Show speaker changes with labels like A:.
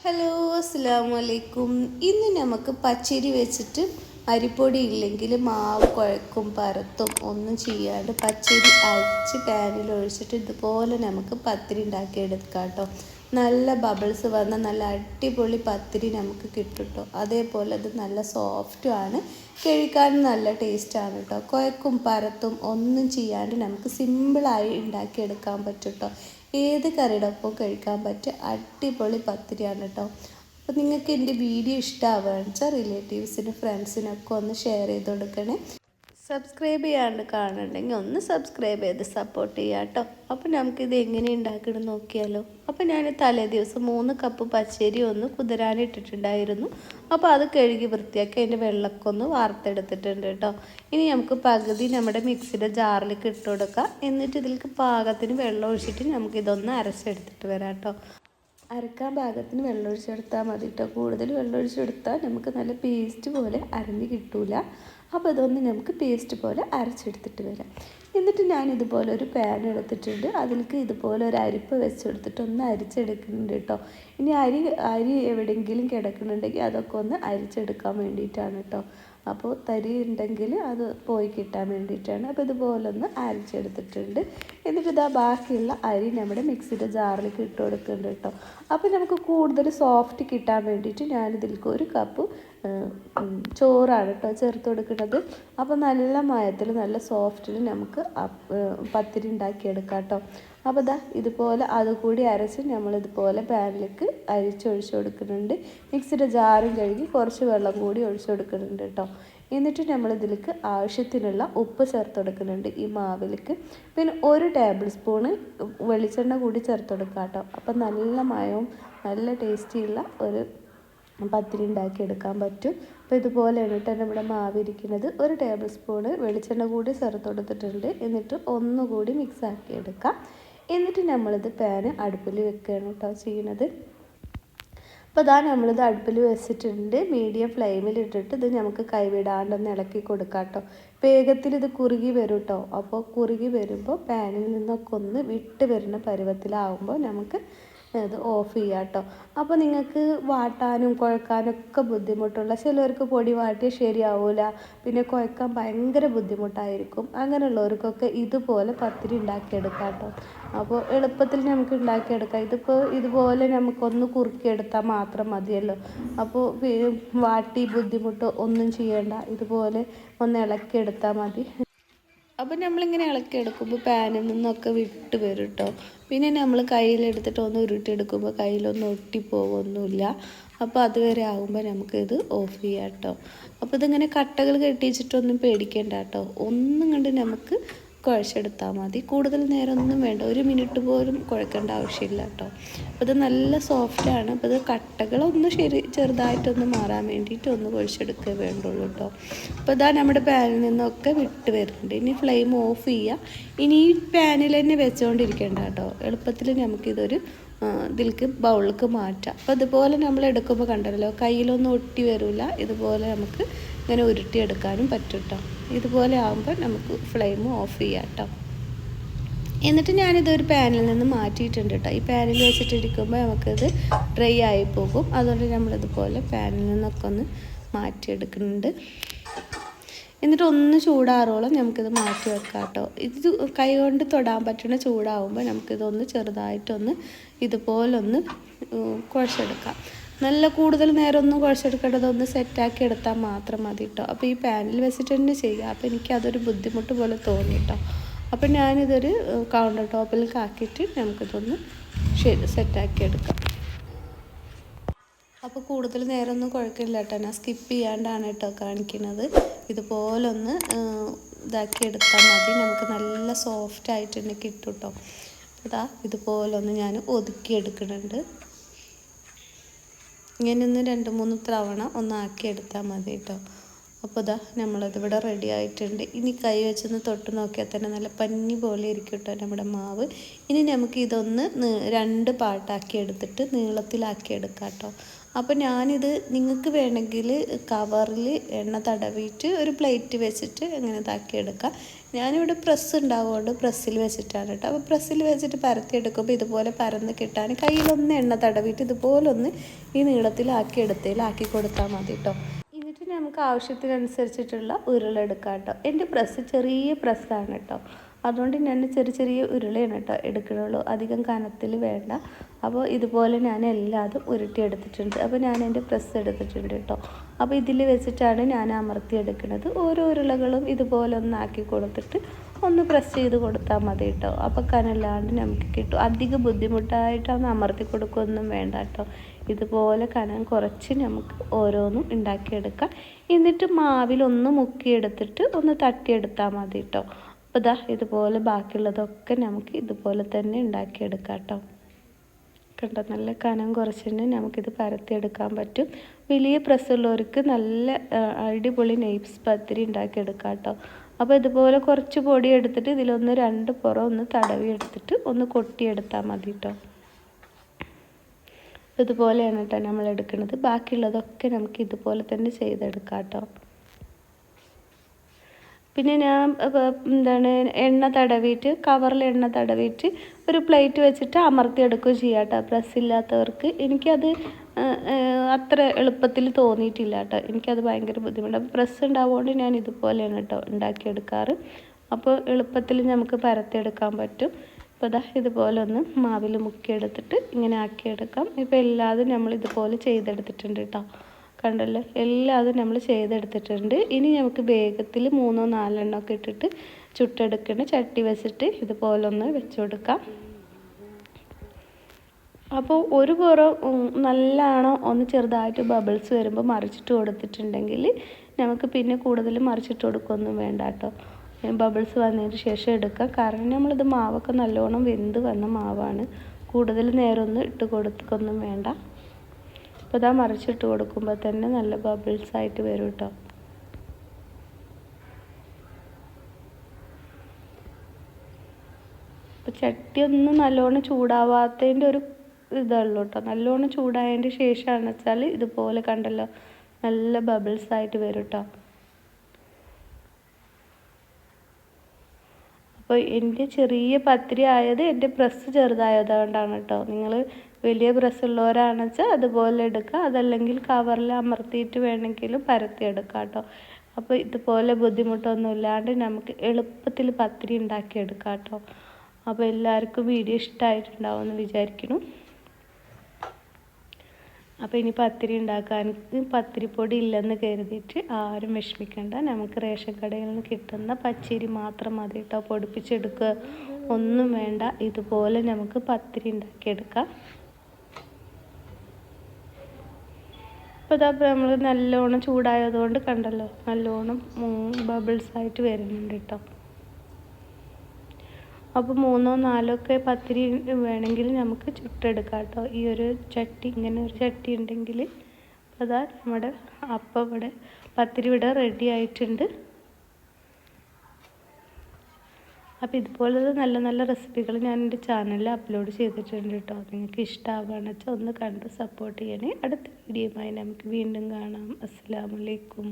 A: Hello അസ്സാം വലൈക്കും ഇന്ന് നമുക്ക് പച്ചരി വെച്ചിട്ട് അരിപ്പൊടി ഇല്ലെങ്കിൽ മാവ് കുഴക്കും പരത്തും ഒന്നും ചെയ്യാണ്ട് പച്ചരി അരച്ച് പാനിൽ ഒഴിച്ചിട്ട് ഇതുപോലെ നമുക്ക് പത്തിരി ഉണ്ടാക്കി എടുക്കാം കേട്ടോ. നല്ല ബബിൾസ് വന്ന നല്ല അടിപൊളി പത്തിരി നമുക്ക് കിട്ടും കേട്ടോ. അതേപോലെ അത് നല്ല സോഫ്റ്റും ആണ്. കഴിക്കാനും നല്ല ടേസ്റ്റാണ് കേട്ടോ. കുഴക്കും പരത്തും ഒന്നും ചെയ്യാണ്ട് നമുക്ക് സിമ്പിളായി ഉണ്ടാക്കിയെടുക്കാൻ പറ്റും കേട്ടോ. ഏത് കറിയുടെ ഒപ്പം കഴിക്കാൻ പറ്റിയ അടിപൊളി പത്തിരിയാണ് കേട്ടോ. അപ്പോൾ നിങ്ങൾക്ക് എന്റെ വീഡിയോ ഇഷ്ടമാവുകയാണെന്ന് വെച്ചാൽ റിലേറ്റീവ്സിനും ഫ്രണ്ട്സിനൊക്കെ ഒന്ന് ഷെയർ ചെയ്ത് കൊടുക്കണേ. സബ്സ്ക്രൈബ് ചെയ്യാണ്ട് കാണുന്നുണ്ടെങ്കിൽ ഒന്ന് സബ്സ്ക്രൈബ് ചെയ്ത് സപ്പോർട്ട് ചെയ്യാം കേട്ടോ അപ്പോൾ നമുക്കിത് എങ്ങനെ ഉണ്ടാക്കണം നോക്കിയാലോ. അപ്പോൾ ഞാൻ തലേ ദിവസം മൂന്ന് കപ്പ് പച്ചരി ഒന്ന് കുതിരാനിട്ടിട്ടുണ്ടായിരുന്നു അപ്പോൾ അത് കഴുകി വൃത്തിയാക്കി അതിന്റെ വെള്ളമൊക്കെ ഒന്ന് വാർത്തെടുത്തിട്ടുണ്ട് കേട്ടോ ഇനി നമുക്ക് പകുതി നമ്മുടെ മിക്സിയുടെ ജാറിലേക്ക് ഇട്ട് കൊടുക്കാം. എന്നിട്ട് ഇതിലേക്ക് പാകത്തിന് വെള്ളം ഒഴിച്ചിട്ട് നമുക്കിതൊന്ന് അരച്ചെടുത്തിട്ട് വരാം കേട്ടോ അരക്കാൻ പാകത്തിന് വെള്ളം ഒഴിച്ചെടുത്താൽ മതി കേട്ടോ കൂടുതൽ വെള്ളം ഒഴിച്ചെടുത്താൽ നമുക്ക് നല്ല പേസ്റ്റ് പോലെ അരഞ്ഞ് കിട്ടൂല. അപ്പോൾ അതൊന്ന് നമുക്ക് പേസ്റ്റ് പോലെ അരച്ചെടുത്തിട്ട് വരാം. എന്നിട്ട് ഞാൻ ഇതുപോലെ ഒരു പാൻ എടുത്തിട്ടുണ്ട്. അതിലേക്ക് ഇതുപോലെ ഒരു അരിപ്പ് വെച്ചെടുത്തിട്ട് ഒന്ന് അരിച്ചെടുക്കുന്നുണ്ട് കേട്ടോ ഇനി അരി അരി എവിടെയെങ്കിലും കിടക്കുന്നുണ്ടെങ്കിൽ അതൊക്കെ ഒന്ന് അരിച്ചെടുക്കാൻ വേണ്ടിയിട്ടാണ് കേട്ടോ അപ്പോൾ തരി ഉണ്ടെങ്കിൽ അത് പോയി കിട്ടാൻ വേണ്ടിയിട്ടാണ്. അപ്പോൾ ഇതുപോലെ ഒന്ന് അരച്ചെടുത്തിട്ടുണ്ട്. എന്നിട്ട് ഇതാ ബാക്കിയുള്ള അരി നമ്മുടെ മിക്സിയുടെ ജാറിലേക്ക് ഇട്ട് കൊടുക്കുന്നുണ്ട് കേട്ടോ. അപ്പോൾ നമുക്ക് കൂടുതൽ സോഫ്റ്റ് കിട്ടാൻ വേണ്ടിയിട്ട് ഞാനിതിലേക്ക് ഒരു കപ്പ് ചോറാണ് കേട്ടോ ചേർത്ത് കൊടുക്കുന്നത്. അപ്പോൾ നല്ല മായത്തിൽ നല്ല സോഫ്റ്റിൽ നമുക്ക് പത്തിരി ഉണ്ടാക്കിയെടുക്കാം കേട്ടോ അപ്പോൾ ഇതാ ഇതുപോലെ അതുകൂടി അരച്ച് നമ്മളിതുപോലെ പാനിലേക്ക് അരിച്ചൊഴിച്ച് കൊടുക്കുന്നുണ്ട്. മിക്സിയുടെ ജാറും കഴുകി കുറച്ച് വെള്ളം കൂടി ഒഴിച്ചു കൊടുക്കുന്നുണ്ട് കേട്ടോ എന്നിട്ട് നമ്മൾ ഇതിലേക്ക് ആവശ്യത്തിനുള്ള ഉപ്പ് ചേർത്ത് കൊടുക്കുന്നുണ്ട് ഈ മാവിലേക്ക്. പിന്നെ ഒരു ടേബിൾ സ്പൂണ് വെളിച്ചെണ്ണ കൂടി ചേർത്ത് കൊടുക്കാം കേട്ടോ അപ്പം നല്ല മയവും നല്ല ടേസ്റ്റിയുള്ള ഒരു പത്തിരി ഉണ്ടാക്കി എടുക്കാൻ പറ്റും. അപ്പോൾ ഇതുപോലെയാണ് കേട്ടോ നമ്മുടെ മാവ് ഇരിക്കുന്നത് ഒരു ടേബിൾ സ്പൂണ് വെളിച്ചെണ്ണ കൂടി ചേർത്ത് കൊടുത്തിട്ടുണ്ട് എന്നിട്ട് ഒന്നുകൂടി മിക്സ് ആക്കി എടുക്കാം. എന്നിട്ട് നമ്മളിത് പാന് അടുപ്പിൽ വെക്കുകയാണ് കേട്ടോ ചെയ്യുന്നത്. അപ്പോൾ ഇതാ നമ്മളിത് അടുപ്പിൽ വെച്ചിട്ടുണ്ട്. മീഡിയം ഫ്ലെയിമിൽ ഇട്ടിട്ട് ഇത് നമുക്ക് കൈവിടാണ്ടൊന്ന് ഇളക്കി കൊടുക്കാം കേട്ടോ. വേഗത്തിൽ ഇത് കുറുകി വരും കേട്ടോ. അപ്പോൾ കുറുകി വരുമ്പോൾ പാനിൽ നിന്നൊക്കെ ഒന്ന് വിട്ട് വരുന്ന പരുവത്തിലാവുമ്പോൾ നമുക്ക് ഇത് ഓഫ് ചെയ്യുക കേട്ടോ അപ്പോൾ നിങ്ങൾക്ക് വാട്ടാനും കുഴക്കാനും ഒക്കെ ബുദ്ധിമുട്ടുള്ള ചിലവർക്ക് പൊടി വാട്ടിയാൽ ശരിയാവില്ല പിന്നെ കുഴക്കാൻ ഭയങ്കര ബുദ്ധിമുട്ടായിരിക്കും. അങ്ങനെയുള്ളവർക്കൊക്കെ ഇതുപോലെ പത്തിരി ഉണ്ടാക്കിയെടുക്കാം കേട്ടോ അപ്പോൾ എളുപ്പത്തിൽ നമുക്ക് ഉണ്ടാക്കിയെടുക്കാം. ഇതിപ്പോൾ ഇതുപോലെ നമുക്കൊന്ന് കുറുക്കിയെടുത്താൽ മാത്രം മതിയല്ലോ. അപ്പോൾ വാട്ടി ബുദ്ധിമുട്ട് ഒന്നും ചെയ്യേണ്ട. ഇതുപോലെ ഒന്ന് ഇളക്കിയെടുത്താൽ മതി. അപ്പം നമ്മളിങ്ങനെ ഇളക്കി എടുക്കുമ്പോൾ പാനിൽ നിന്നൊക്കെ വിട്ട് വരും കേട്ടോ പിന്നെ നമ്മൾ കയ്യിലെടുത്തിട്ട് ഒന്ന് ഉരുട്ടിയെടുക്കുമ്പോൾ കയ്യിലൊന്നും ഒട്ടിപ്പോകൊന്നുമില്ല അപ്പോൾ അതുവരെ ആകുമ്പോൾ നമുക്കിത് ഓഫ് ചെയ്യാം കേട്ടോ അപ്പോൾ ഇതിങ്ങനെ കട്ടകൾ കെട്ടിച്ചിട്ടൊന്നും പേടിക്കേണ്ട കേട്ടോ ഒന്നും കണ്ട് നമുക്ക് കുഴച്ചെടുത്താൽ മതി. കൂടുതൽ നേരമൊന്നും വേണ്ട. ഒരു മിനിറ്റ് പോലും കുഴക്കേണ്ട ആവശ്യമില്ല കേട്ടോ. അപ്പോൾ ഇത് നല്ല സോഫ്റ്റാണ് അപ്പോൾ ഇത് കട്ടകളൊന്ന് ശരി ചെറുതായിട്ടൊന്ന് മാറാൻ വേണ്ടിയിട്ട് ഒന്ന് കുഴച്ചെടുക്കുക വേണ്ടുള്ളൂ കേട്ടോ. അപ്പോൾ ഇതാ നമ്മുടെ പാനിൽ നിന്നൊക്കെ വിട്ട് വരുന്നുണ്ട്. ഇനി ഫ്ലെയിം ഓഫ് ചെയ്യുക ഇനി ഈ പാനിൽ തന്നെ വെച്ചുകൊണ്ടിരിക്കേണ്ട കേട്ടോ. എളുപ്പത്തിൽ നമുക്കിതൊരു ഇതിലേക്ക് ബൗളിലേക്ക് മാറ്റാം. അപ്പോൾ ഇതുപോലെ നമ്മൾ എടുക്കുമ്പോൾ കണ്ടല്ലോ കയ്യിലൊന്നും ഒട്ടി വരില്ല ഇതുപോലെ നമുക്ക് ഇങ്ങനെ ഉരുട്ടിയെടുക്കാനും പറ്റും കേട്ടോ ഇതുപോലെ ആകുമ്പോൾ നമുക്ക് ഫ്ലെയിം ഓഫ് ചെയ്യാം കേട്ടോ എന്നിട്ട് ഒരു പാനിൽ നിന്ന് മാറ്റിയിട്ടുണ്ട് കേട്ടോ ഈ പാനിൽ വെച്ചിട്ടിരിക്കുമ്പോൾ നമുക്കിത് ഡ്രൈ ആയി പോകും. അതുകൊണ്ട് നമ്മളിതുപോലെ പാനിൽ നിന്നൊക്കെ ഒന്ന് മാറ്റിയെടുക്കുന്നുണ്ട്. എന്നിട്ട് ഒന്ന് ചൂടാറോളം നമുക്കിത് മാറ്റി വെക്കാം കേട്ടോ ഇത് കൈ കൊണ്ട് തൊടാൻ പറ്റുന്ന ചൂടാവുമ്പോൾ നമുക്കിതൊന്ന് ചെറുതായിട്ടൊന്ന് ഇതുപോലൊന്ന് കുഴച്ചെടുക്കാം. നല്ല കൂടുതൽ നേരം ഒന്നും കുഴച്ചെടുക്കേണ്ടത് ഒന്ന് സെറ്റാക്കി എടുത്താൽ മാത്രം മതി കേട്ടോ അപ്പോൾ ഈ പാനിൽ വെച്ചിട്ട് തന്നെ ചെയ്യുക അപ്പോൾ എനിക്ക് അതൊരു ബുദ്ധിമുട്ട് പോലെ തോന്നി കേട്ടോ അപ്പോൾ ഞാനിതൊരു കൗണ്ടർ ടോപ്പിൽ ആക്കിയിട്ട് നമുക്കിതൊന്ന് ശരി സെറ്റാക്കി എടുക്കാം. അപ്പോൾ കൂടുതൽ നേരമൊന്നും കുഴക്കമില്ല കേട്ടോ. ഞാൻ സ്കിപ്പ് ചെയ്യാണ്ടാണ് കേട്ടോ കാണിക്കുന്നത് ഇതുപോലൊന്ന് ഇതാക്കി എടുത്താൽ മതി. നമുക്ക് നല്ല സോഫ്റ്റ് ആയിട്ട് തന്നെ കിട്ടും കേട്ടോ. ഇതാ ഇതുപോലൊന്ന് ഞാൻ ഒതുക്കി എടുക്കുന്നുണ്ട്. ഇങ്ങനെ ഒന്ന് രണ്ട് മൂന്ന് തവണ ഒന്നാക്കി എടുത്താൽ മതി കേട്ടോ. അപ്പോൾ ഇതാ നമ്മളതിവിടെ റെഡി ആയിട്ടുണ്ട്. ഇനി കൈ വെച്ചൊന്ന് തൊട്ട് നോക്കിയാൽ തന്നെ നല്ല പഞ്ഞി പോലെ ഇരിക്കും കേട്ടോ നമ്മുടെ മാവ്. ഇനി നമുക്ക് ഇതൊന്ന് രണ്ട് പാട്ടാക്കി എടുത്തിട്ട് നീളത്തിലാക്കി എടുക്കാം കേട്ടോ. അപ്പോൾ ഞാനിത് നിങ്ങൾക്ക് വേണമെങ്കിൽ കവറിൽ എണ്ണ തടവിയിട്ട് ഒരു പ്ലേറ്റ് വെച്ചിട്ട് അങ്ങനെ താക്കിയെടുക്കാം ഞാനിവിടെ പ്രസ് ഉണ്ടാവുകൊണ്ട് പ്രസ്സിൽ വെച്ചിട്ടാണ് കേട്ടോ. അപ്പോൾ പ്രസ്സിൽ വെച്ചിട്ട് പരത്തിയെടുക്കുമ്പോൾ ഇതുപോലെ പരന്ന് കിട്ടാൻ കയ്യിലൊന്ന് എണ്ണ തടവിയിട്ട് ഇതുപോലൊന്ന് ഈ നീളത്തിലാക്കി എടുത്തതിലാക്കി കൊടുത്താൽ മതി കേട്ടോ. എന്നിട്ട് നമുക്ക് ആവശ്യത്തിനനുസരിച്ചിട്ടുള്ള ഉരുളെടുക്കാം കേട്ടോ. എന്റെ പ്രസ് ചെറിയ പ്രസ്സാണ് കേട്ടോ. അതുകൊണ്ട് ഞാൻ ചെറിയ ചെറിയ ഉരുളയാണ് കേട്ടോ എടുക്കണുള്ളൂ. അധികം കനത്തിൽ വേണ്ട. അപ്പോൾ ഇതുപോലെ ഞാൻ എല്ലാതും ഉരുട്ടി എടുത്തിട്ടുണ്ട്. അപ്പോൾ ഞാൻ എന്റെ പ്രസ് എടുത്തിട്ടുണ്ട് കേട്ടോ. അപ്പോൾ ഇതിൽ വെച്ചിട്ടാണ് ഞാൻ അമർത്തി എടുക്കുന്നത്. ഓരോ ഉരുളകളും ഇതുപോലെ ഒന്നാക്കി കൊടുത്തിട്ട് ഒന്ന് പ്രസ് ചെയ്ത് കൊടുത്താൽ മതി കേട്ടോ. അപ്പോൾ കനല്ലാണ്ട് നമുക്ക് കിട്ടും. അധികം ബുദ്ധിമുട്ടായിട്ടൊന്ന് അമർത്തി കൊടുക്കുകയൊന്നും വേണ്ട കേട്ടോ. ഇതുപോലെ കനം കുറച്ച് നമുക്ക് ഓരോന്നും ഉണ്ടാക്കിയെടുക്കാം. എന്നിട്ട് മാവിലൊന്ന് മുക്കിയെടുത്തിട്ട് ഒന്ന് തട്ടിയെടുത്താൽ മതി കേട്ടോ. അപ്പോൾ ഇതാ ഇതുപോലെ ബാക്കിയുള്ളതൊക്കെ നമുക്ക് ഇതുപോലെ തന്നെ ഉണ്ടാക്കിയെടുക്കാം കേട്ടോ കണ്ടോ? നല്ല കനം കുറച്ചിട്ട് നമുക്കിത് പരത്തിയെടുക്കാൻ പറ്റും. വലിയ പ്രസ്സുള്ളവർക്ക് നല്ല അടിപൊളി നെയ്പ്സ് പത്തിരി ഉണ്ടാക്കിയെടുക്കാം കേട്ടോ അപ്പോൾ ഇതുപോലെ കുറച്ച് പൊടി എടുത്തിട്ട് ഇതിലൊന്ന് രണ്ട് പുറം ഒന്ന് തടവി എടുത്തിട്ട് ഒന്ന് കൊട്ടിയെടുത്താൽ മതി കേട്ടോ ഇതുപോലെയാണ് കേട്ടോ നമ്മൾ എടുക്കുന്നത്. ബാക്കിയുള്ളതൊക്കെ നമുക്ക് ഇതുപോലെ തന്നെ ചെയ്തെടുക്കാം കേട്ടോ പിന്നെ ഞാൻ എന്താണ് എണ്ണ തടവിയിട്ട് കവറിൽ എണ്ണ തടവിയിട്ട് ഒരു പ്ലേറ്റ് വെച്ചിട്ട് അമർത്തിയെടുക്കുകയും ചെയ്യാം കേട്ടോ പ്രസ് ഇല്ലാത്തവർക്ക് എനിക്കത് അത്ര എളുപ്പത്തിൽ തോന്നിയിട്ടില്ല കേട്ടോ എനിക്കത് ഭയങ്കര ബുദ്ധിമുട്ടാണ് പ്രസ് ഉണ്ടാവുകൊണ്ട് ഞാൻ ഇതുപോലെയാണ് കേട്ടോ ഉണ്ടാക്കിയെടുക്കാറ്. അപ്പോൾ എളുപ്പത്തിൽ നമുക്ക് പരത്തിയെടുക്കാൻ പറ്റും. അപ്പോൾ ഇതാ ഇതുപോലെ ഒന്ന് മാവിൽ മുക്കിയെടുത്തിട്ട് ഇങ്ങനെ ആക്കിയെടുക്കാം. ഇപ്പോൾ എല്ലാതും നമ്മൾ ഇതുപോലെ ചെയ്തെടുത്തിട്ടുണ്ട് കേട്ടോ കണ്ടല്ലോ? എല്ലാം അതും നമ്മൾ ചെയ്തെടുത്തിട്ടുണ്ട്. ഇനി നമുക്ക് വേഗത്തിൽ മൂന്നോ നാലെണ്ണോ ഒക്കെ ഇട്ടിട്ട് ചുട്ടെടുക്കണ ചട്ടി വെച്ചിട്ട് ഇതുപോലൊന്ന് വെച്ച് കൊടുക്കാം അപ്പോൾ ഒരു പുറം നല്ലോണം? ഒന്ന് ചെറുതായിട്ട് ബബിൾസ് വരുമ്പോൾ മറിച്ചിട്ട് കൊടുത്തിട്ടുണ്ടെങ്കിൽ നമുക്ക് പിന്നെ കൂടുതൽ മറിച്ചിട്ട് കൊടുക്കുകയൊന്നും വേണ്ട കേട്ടോ. ബബിൾസ് വന്നതിന് ശേഷം എടുക്കാം. കാരണം നമ്മളിത് മാവൊക്കെ നല്ലോണം വെന്ത് വന്ന മാവാണ്. കൂടുതൽ നേരമൊന്നും ഇട്ട് കൊടുക്കൊന്നും വേണ്ട. അപ്പോൾ ഇതാ മറിച്ചിട്ട് കൊടുക്കുമ്പോൾ തന്നെ നല്ല ബബിൾസ് ആയിട്ട് വരും കേട്ടോ അപ്പോൾ ചട്ടി ഒന്നും നല്ലോണം ചൂടാവാത്തതിന്റെ ഒരു ഇതുള്ളൂ കേട്ടോ നല്ലോണം ചൂടായതിന്റെ ശേഷമാണ് വെച്ചാൽ ഇതുപോലെ കണ്ടല്ലോ നല്ല ബബിൾസ് ആയിട്ട് വരും കേട്ടോ അപ്പോൾ എന്റെ ചെറിയ പത്തിരി ആയത് എന്റെ പ്രസ് ചെറുതായത് കൊണ്ടാണ് കേട്ടോ നിങ്ങൾ വലിയ പ്രസ് ഉള്ളവരാണെന്ന് വെച്ചാൽ അതുപോലെ എടുക്കുക അതല്ലെങ്കിൽ കവറിൽ അമർത്തിയിട്ട് വേണമെങ്കിലും പരത്തിയെടുക്കാം കേട്ടോ. അപ്പോൾ ഇതുപോലെ ബുദ്ധിമുട്ടൊന്നും ഇല്ലാണ്ട് നമുക്ക് എളുപ്പത്തിൽ പത്തിരി ഉണ്ടാക്കിയെടുക്കാം കേട്ടോ. അപ്പോൾ എല്ലാവർക്കും വീഡിയോ ഇഷ്ടമായിട്ടുണ്ടാവുമെന്ന് വിചാരിക്കുന്നു. അപ്പോൾ ഇനി പത്തിരി ഉണ്ടാക്കാൻ പത്തിരിപ്പൊടി ഇല്ലെന്ന് കരുതിയിട്ട് ആരും വിഷമിക്കണ്ട. നമുക്ക് റേഷൻ കടയിൽ നിന്ന് കിട്ടുന്ന പച്ചരി മാത്രം മതി കേട്ടോ. പൊടിപ്പിച്ചെടുക്കുക ഒന്നും വേണ്ട. ഇതുപോലെ നമുക്ക് പത്തിരി ഉണ്ടാക്കിയെടുക്കാം. അപ്പോൾ ഇതാ നമ്മൾ നല്ലോണം ചൂടായതുകൊണ്ട് കണ്ടല്ലോ നല്ലോണം ബബിൾസ് ആയിട്ട് വരുന്നുണ്ട് കേട്ടോ അപ്പോൾ മൂന്നോ നാലോ ഒക്കെ പത്തിരി വേണമെങ്കിൽ നമുക്ക് ചുട്ടെടുക്കാം കേട്ടോ ഈ ഒരു ചട്ടി ഇങ്ങനെ ഒരു ചട്ടി ഉണ്ടെങ്കിൽ അതാ നമ്മുടെ അപ്പം ഇവിടെ പത്തിരി ഇവിടെ റെഡി ആയിട്ടുണ്ട്. അപ്പോൾ ഇതുപോലത്തെ നല്ല നല്ല റെസിപ്പികൾ ഞാൻ എന്റെ ചാനലിൽ അപ്ലോഡ് ചെയ്തിട്ടുണ്ട് കേട്ടോ നിങ്ങൾക്ക് ഇഷ്ടമാവുകയാണെന്ന് വെച്ചാൽ ഒന്ന് കണ്ട് സപ്പോർട്ട് ചെയ്യണേ. അടുത്ത വീഡിയോയുമായി നമുക്ക് വീണ്ടും കാണാം. അസ്സാമലൈക്കും